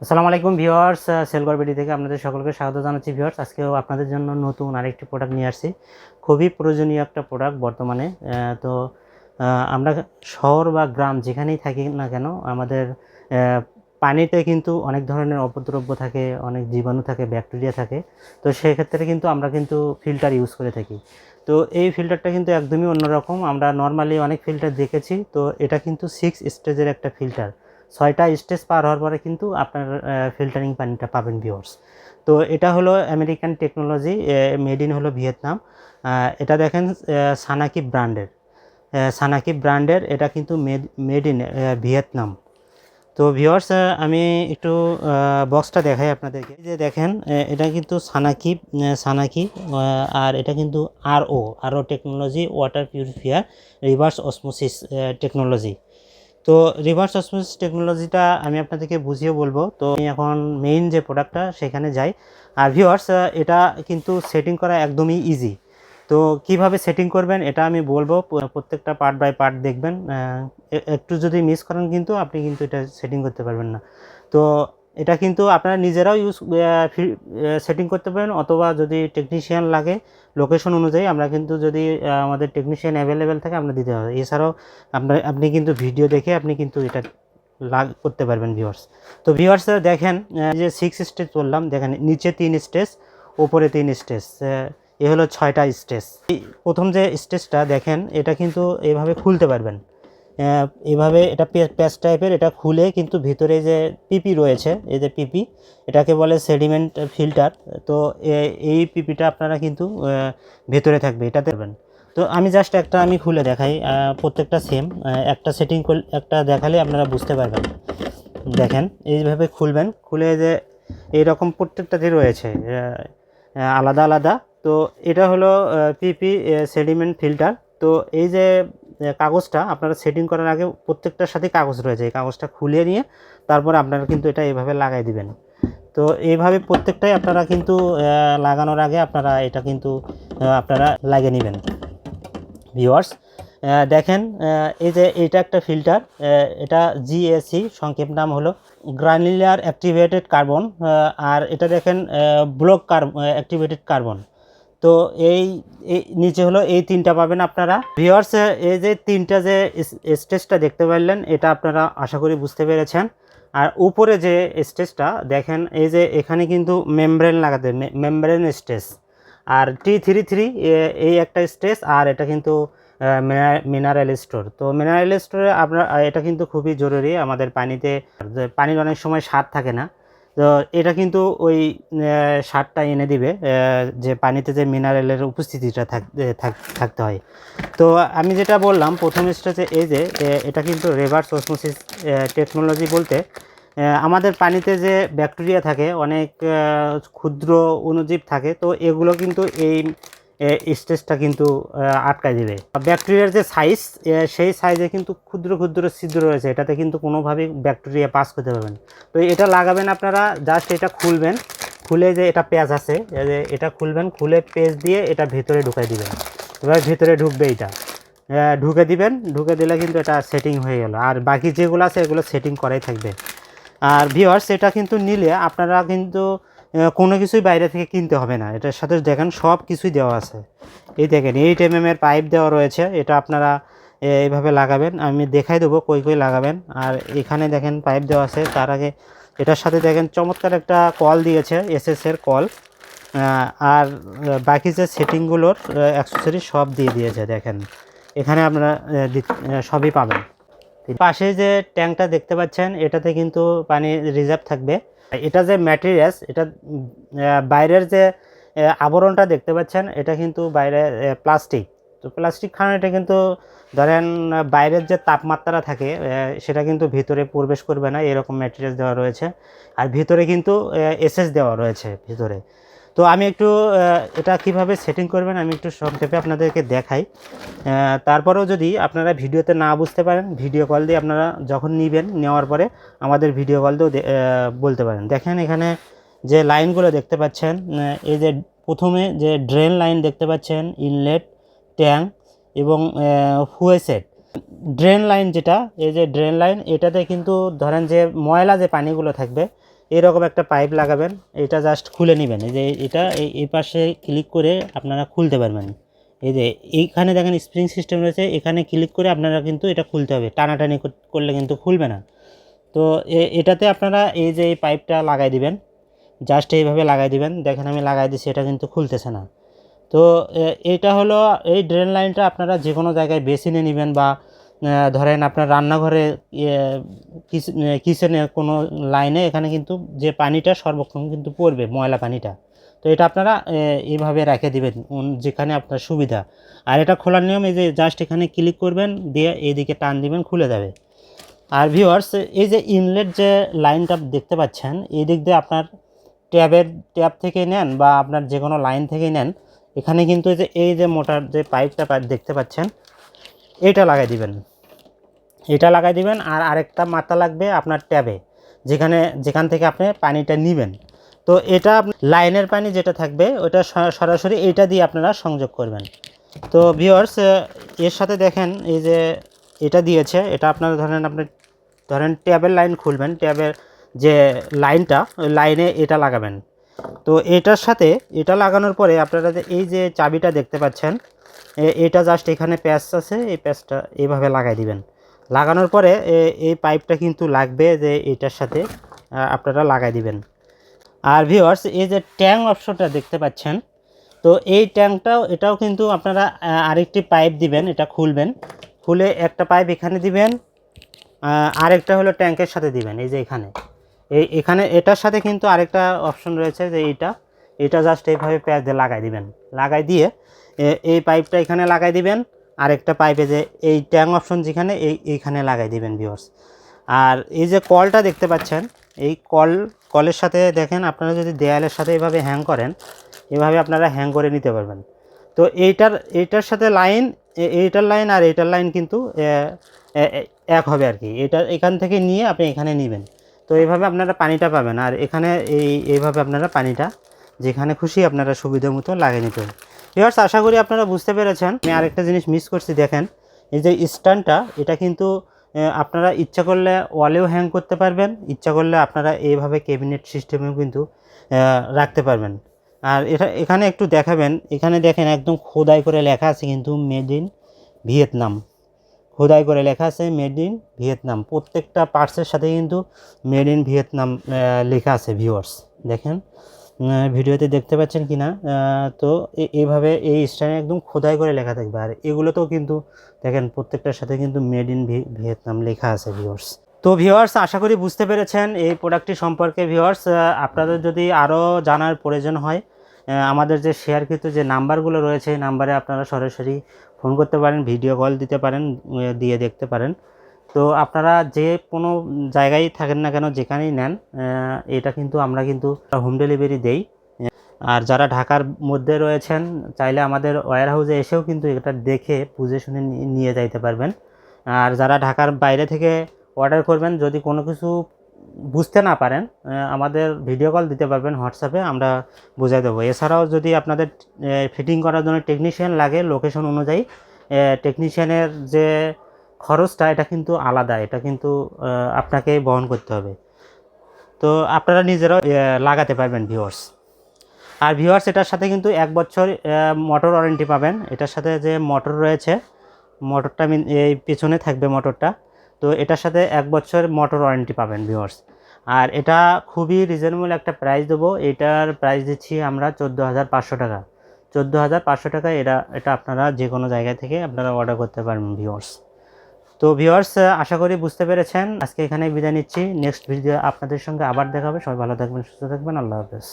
আসসালামু আলাইকুম viewers viewers সেলগরবেটি থেকে আপনাদের সকলকে স্বাগত জানাচ্ছি ভিউয়ার্স। আজকেও আপনাদের জন্য নতুন আরেকটি প্রোডাক্ট নিয়ে আসছি। খুবই প্রয়োজনীয় একটা প্রোডাক্ট বর্তমানে। তো আমরা শহর বা গ্রাম যেখানেই থাকি না কেন, আমাদের পানিতে কিন্তু অনেক ধরনের অপদ্রব্য থাকে, অনেক জীবাণু থাকে, ব্যাকটেরিয়া থাকে। তো সেক্ষেত্রে কিন্তু আমরা কিন্তু ফিল্টার ইউজ করে থাকি। তো এই ফিল্টারটা কিন্তু একদমই অন্যরকম। আমরা নর্মালি অনেক ফিল্টার দেখেছি। তো এটা কিন্তু সিক্স স্টেজের একটা ফিল্টার ছয়টা স্টেজ পার হওয়ার পরে কিন্তু আপনার ফিল্টারিং পানিটা পাবেন ভিওর্স তো এটা হলো আমেরিকান টেকনোলজি মেড ইন হলো ভিয়েতনাম। এটা দেখেন সানাকি ব্র্যান্ডের সানাকি ব্র্যান্ডের এটা কিন্তু মেড মেড ইন ভিয়েতনাম। তো ভিওর্স আমি একটু বক্সটা দেখাই আপনাদেরকে। যে দেখেন এটা কিন্তু সানাকি সানাকি আর এটা কিন্তু R O R O technology water purifier reverse osmosis technology তো রিভার্স অসমোসিস টেকনোলজিটা আমি আপনাদেরকে বুঝিয়ে বলব। তো আমি এখন মেইন যে প্রোডাক্টটা সেখানে যাই। আর ভিওয়ার্স এটা কিন্তু সেটিং করা একদমই ইজি তো কীভাবে সেটিং করবেন, এটা আমি বলব। প্রত্যেকটা পার্ট বাই পার্ট দেখবেন। একটু যদি মিস করেন কিন্তু আপনি কিন্তু এটা সেটিং করতে পারবেন না। তো এটা কিন্তু আপনারা নিজেরাও ইউজ সেটিং করতে পারেন অথবা যদি টেকনিশিয়ান লাগে লোকেশন অনুযায়ী আমরা কিন্তু যদি আমাদের টেকনিশিয়ান অ্যাভেলেবেল থাকে আমরা দিতে হবে এছাড়াও আপনার আপনি কিন্তু ভিডিও দেখে আপনি কিন্তু এটা লাগ করতে পারবেন ভিউয়ার্স তো ভিউয়ার্স দেখেন যে সিক্স স্টেজ বললাম, দেখেন নিচে তিন স্টেজ ওপরে তিন স্টেজ এ হলো ছয়টা স্টেজ প্রথম যে স্টেজটা দেখেন, এটা কিন্তু এভাবে খুলতে পারবেন। এভাবে এটা প্যাচ টাইপের এটা খুলে কিন্তু ভিতরে যে পিপি রয়েছে, এই যে পিপি এটাকে বলে সেডিমেন্ট ফিল্টার তো এই পিপিটা আপনারা কিন্তু ভেতরে থাকবে এটা দেবেন তো আমি জাস্ট একটা আমি খুলে দেখাই প্রত্যেকটা সেম একটা সেটিং একটা দেখালে আপনারা বুঝতে পারবেন। দেখেন, এইভাবে খুলবেন, খুলে যে এইরকম প্রত্যেকটাতে রয়েছে আলাদা আলাদা। তো এটা হলো পিপি সেডিমেন্ট ফিল্টার তো এই যে কাগজটা আপনারা সেটিং করার আগে প্রত্যেকটার সাথে কাগজ রয়েছে এই কাগজটা খুলে নিয়ে তারপরে আপনারা কিন্তু এটা এইভাবে লাগাই দিবেন। তো এইভাবে প্রত্যেকটাই আপনারা কিন্তু লাগানোর আগে আপনারা এটা কিন্তু আপনারা লাগিয়ে নেবেন। ভিউয়ার্স দেখেন এই যে এটা একটা ফিল্টার এটা জিএসি সংক্ষেপ নাম হলো গ্রানুলার অ্যাক্টিভেটেড কার্বন আর এটা দেখেন ব্লক কার অ্যাক্টিভেটেড কার্বন। তো এই নিচে হলো এই তিনটা পাবেন আপনারা। ভিওয়ার্স এই যে তিনটা যে স্টেজটা দেখতে পারলেন, এটা আপনারা আশা করি বুঝতে পেরেছেন। আর উপরে যে স্টেজটা, দেখেন, এই যে এখানে কিন্তু মেমব্রেন লাগাতে membrane stage. R T three three এই একটা স্টেজ, আর এটা কিন্তু মিনারেল স্টোর তো মিনারেল স্টোরে আপনার, এটা কিন্তু খুবই জরুরি আমাদের পানিতে পানির অনেক সময় স্বাদ থাকে না। তো এটা কিন্তু ওই সারটা এনে দিবে যে পানিতে যে মিনারেলের উপস্থিতিটা থাক- থাক- থাকতে হয়। তো আমি যেটা বললাম, প্রথম স্টেজে এই যে এটা কিন্তু রেভার্স অসমোসিস টেকনোলজি বলতে আমাদের পানিতে যে ব্যাকটেরিয়া থাকে, অনেক ক্ষুদ্র অণুজীব থাকে, তো এগুলো কিন্তু এই স্টেজটা কিন্তু আটকায় দিবে। ব্যাকটেরিয়ার যে সাইজ সেই সাইজে কিন্তু ক্ষুদ্র ক্ষুদ্র ছিদ্র রয়েছে। এটাতে কিন্তু কোনোভাবেই ব্যাকটেরিয়া পাস করতে পারবেন তো এটা লাগাবেন আপনারা জাস্ট এটা খুলবেন। খুলে যে এটা পেঁয়াজ আছে এটা খুলবেন, খুলে পেজ দিয়ে এটা ভেতরে ঢুকাই দিবেন। এবার ভেতরে ঢুকবে এটা ঢুকে দিবেন, ঢুকে দিলে কিন্তু এটা সেটিং হয়ে গেল। আর বাকি যেগুলো আছে, এগুলো সেটিং করাই থাকবে। আর ভিওয়ার্স এটা কিন্তু নিলে আপনারা কিন্তু কোনো কিছুই বাইরে থেকে কিনতে হবে না। এটার সাথে দেখেন সব কিছুই দেওয়া আছে। এই দেখেন এইট এম এর পাইপ দেওয়া রয়েছে। এটা আপনারা এইভাবে লাগাবেন। আমি দেখাই দেবো কই কই লাগাবেন। আর এখানে দেখেন পাইপ দেওয়া আছে। তার আগে এটার সাথে দেখেন চমৎকার একটা কল দিয়েছে এসএস এর কল। আর বাকি যে সেটিংগুলোর অ্যাক্সেসরি সব দিয়ে দিয়েছে, দেখেন। এখানে আপনারা সবই পাবেন। পাশে যে ট্যাঙ্কটা দেখতে পাচ্ছেন, এটাতে কিন্তু পানি রিজার্ভ থাকবে। এটা যে ম্যাটেরিয়ালস এটা বাইরের যে আবরণটা দেখতে পাচ্ছেন, এটা কিন্তু বাইরে প্লাস্টিক তো প্লাস্টিক খাওয়ানো এটা কিন্তু ধরেন, বাইরের যে তাপমাত্রা থাকে সেটা কিন্তু ভিতরে প্রবেশ করবে না, এরকম ম্যাটেরিয়াস দেওয়া রয়েছে। আর ভিতরে কিন্তু এসএস দেওয়া রয়েছে, ভিতরে। তো আমি একটু এটা কীভাবে সেটিং করবেন আমি একটু সংক্ষেপে আপনাদেরকে দেখাই। তারপরেও যদি আপনারা ভিডিওতে না বুঝতে পারেন ভিডিও কল দিয়ে আপনারা যখন নেবেন, নেওয়ার পরে আমাদের ভিডিও কল দিয়েও বলতে পারেন। দেখেন এখানে যে লাইনগুলো দেখতে পাচ্ছেন এই যে প্রথমে যে ড্রেন লাইন দেখতে পাচ্ছেন ইনলেট ট্যাঙ্ক এবং হুয়েসেট ড্রেন লাইন যেটা, এই যে ড্রেন লাইন এটাতে কিন্তু ধরেন যে ময়লা যে পানিগুলো থাকবে এরকম একটা পাইপ লাগাবেন, এটা জাস্ট খুলে নেবেন। এই যে এটা, এই পাশে ক্লিক করে আপনারা খুলতে পারবেন। এই যে এইখানে দেখেন স্প্রিং সিস্টেম রয়েছে, এখানে ক্লিক করে আপনারা কিন্তু এটা খুলতে হবে। টানাটানি কর- করলে কিন্তু খুলবে না। তো এটাতে আপনারা এই যে এই পাইপটা লাগাই দিবেন জাস্ট এইভাবে লাগাই দিবেন। দেখেন আমি লাগাই দিচ্ছি এটা কিন্তু খুলতেছে না। তো এটা হলো, এই ড্রেন লাইনটা আপনারা যে কোনো জায়গায় বেসিনে নেবেন বা ধরেন আপনার রান্নাঘরে কিচেনে কোনো লাইনে এখানে কিন্তু যে পানিটা সর্বক্ষণ কিন্তু পড়বে, ময়লা পানিটা। তো এটা আপনারা এইভাবে রেখে দিবেন যেখানে আপনার সুবিধা। আর এটা খোলার নিয়ম এই যে জাস্ট এখানে ক্লিক করবেন, দিয়ে এইদিকে টান দিবেন, খুলে যাবে। আর ভিউয়ার্স এই যে ইনলেট যে লাইনটা দেখতে পাচ্ছেন, এই দিক দিয়ে আপনার ট্যাবের, ট্যাব থেকে নেন বা আপনার যে কোনো লাইন থেকে নেন, এখানে কিন্তু এই যে এই যে মোটার যে পাইপটা দেখতে পাচ্ছেন, এটা লাগাই দিবেন। এটা লাগাই দিবেন আর আরেকটা মাথা লাগবে আপনার ট্যাবে, যেখানে, যেখান থেকে আপনি পানিটা নেবেন। তো এটা লাইনের পানি যেটা থাকবে, ওটা সরাসরি এটা দিয়ে আপনারা সংযোগ করবেন। তো ভিওর্স এর সাথে দেখেন, এই যে এটা দিয়েছে, এটা আপনারা ধরেন, আপনি ধরেন ট্যাবের লাইন খুলবেন, ট্যাবের যে লাইনটা লাইনে এটা লাগাবেন। তো এটার সাথে, এটা লাগানোর পরে আপনারা এই যে চাবিটা দেখতে পাচ্ছেন এটা জাস্ট এখানে প্যাচ আছে, এই প্যাচটা এইভাবে লাগাই দিবেন। লাগানোর পরে এই পাইপটা কিন্তু লাগবে যে এটার সাথে আপনারা লাগাই দিবেন। আর ভিওয়ার্স এই যে ট্যাং অপশনটা দেখতে পাচ্ছেন, তো এই ট্যাঙ্কটাও এটাও কিন্তু আপনারা আরেকটি পাইপ দিবেন, এটা খুলবেন। খুলে একটা পাইপ এখানে দিবেন আরেকটা হলো ট্যাঙ্কের সাথে দিবেন, এই যে এখানে। এই, এখানে, এটার সাথে কিন্তু আরেকটা অপশন রয়েছে যে এইটা, এটা জাস্ট এইভাবে প্যাচ দিয়ে লাগাই দিবেন। লাগাই দিয়ে এই পাইপটা এখানে লাগাই দিবেন আরেকটা পাইপে যে এই ট্যাং অপশন যেখানে, এই এইখানে লাগাই দিবেন ভিউয়ার্স আর এই যে কলটা দেখতে পাচ্ছেন, এই কল, কলের সাথে দেখেন, আপনারা যদি দেয়ালের সাথে এভাবে হ্যাং করেন, এভাবে আপনারা হ্যাং করে নিতে পারবেন। তো এইটার এইটার সাথে লাইন এইটার লাইন আর এইটার লাইন কিন্তু এক হবে আর কি। এটা এখান থেকে নিয়ে আপনি এখানে নেবেন। তো এইভাবে আপনারা পানিটা পাবেন। আর এখানে এই, এইভাবে আপনারা পানিটা যেখানে খুশি আপনারা সুবিধা মতো লাগিয়ে নিতে ভিউয়ার্স আশা করি আপনারা বুঝতে পেরেছেন। আমি আরেকটা জিনিস মিস করছি, দেখেন। এই যে স্ট্যান্ডটা, এটা কিন্তু আপনারা ইচ্ছা করলে ওয়ালেও হ্যাং করতে পারবেন। ইচ্ছা করলে আপনারা এইভাবে ক্যাবিনেট সিস্টেমেও কিন্তু রাখতে পারবেন। আর এটা, এখানে একটু দেখাবেন। এখানে দেখেন একদম খোদাই করে লেখা আছে কিন্তু মেড ইন ভিয়েতনাম। খোদাই করে লেখা আছে মেড ইন ভিয়েতনাম। প্রত্যেকটা পার্টসের সাথে কিন্তু মেড ইন ভিয়েতনাম লেখা আছে ভিউয়ার্স দেখেন। ভিডিওতে দেখতে পাচ্ছেন কি না তো এইভাবে এই স্টাইলে একদম খোদাই করে লেখা থাকবে। আর এগুলোতেও কিন্তু দেখেন, প্রত্যেকটার সাথে কিন্তু মেড ইন ভিয়েতনাম লেখা আছে ভিউয়ার্স তো ভিউয়ার্স আশা করি বুঝতে পেরেছেন এই প্রোডাক্টটি সম্পর্কে ভিউয়ার্স আপনাদের যদি আরও জানার প্রয়োজন হয় আমাদের যে শেয়ারকৃত যে নাম্বারগুলো রয়েছে, এই নাম্বারে আপনারা সরাসরি ফোন করতে পারেন ভিডিও কল দিতে পারেন দিয়ে দেখতে পারেন। তো আপনারা যে কোনো জায়গায় থাকেন না কেন, যেখানেই নেন এটা কিন্তু আমরা কিন্তু হোম ডেলিভারি দেই। আর যারা ঢাকার মধ্যে রয়েছেন, চাইলে আমাদের ওয়্যার হাউসে এসেও কিন্তু এটা দেখে, বুঝে শুনে নিয়ে যাইতে পারবেন। আর যারা ঢাকার বাইরে থেকে অর্ডার করবেন, যদি কোনো কিছু বুঝতে না পারেন আমাদের ভিডিও কল দিতে পারবেন হোয়াটসঅ্যাপে আমরা বুঝাই দেবো। এছাড়াও যদি আপনাদের ফিটিং করার জন্য টেকনিশিয়ান লাগে লোকেশন অনুযায়ী টেকনিশিয়ানের যে খরচটা এটা কিন্তু আলাদা এটা কিন্তু আহ, আপনাকেই বহন করতে হবে। তো আপনারা নিজেরাও লাগাতে পারবেন ভিউয়ার্স আর ভিউয়ার্স এটার সাথে কিন্তু এক বছর মোটর ওয়ারেন্টি পাবেন। এটার সাথে যে মোটর রয়েছে মোটরটা এই পিছনে থাকবে মোটরটা তো এটার সাথে এক বছর মোটর ওয়ারেন্টি পাবেন ভিউয়ার্স আর এটা খুবই রিজনেবল একটা প্রাইস দেবো। এটার প্রাইস দিচ্ছি আমরা চোদ্দ হাজার পাঁচশো টাকা। চোদ্দ হাজার পাঁচশো টাকা এটা এটা আপনারা যে কোনো জায়গা থেকে আপনারা অর্ডার করতে পারবেন ভিউয়ার্স তো ভিওয়ার্স আশা করি বুঝতে পেরেছেন। আজকে এখানে বিদায় নিচ্ছি। নেক্সট ভিডিও আপনাদের সঙ্গে আবার দেখা হবে। সবাই ভালো থাকবেন, সুস্থ থাকবেন। আল্লাহ হাফেজ।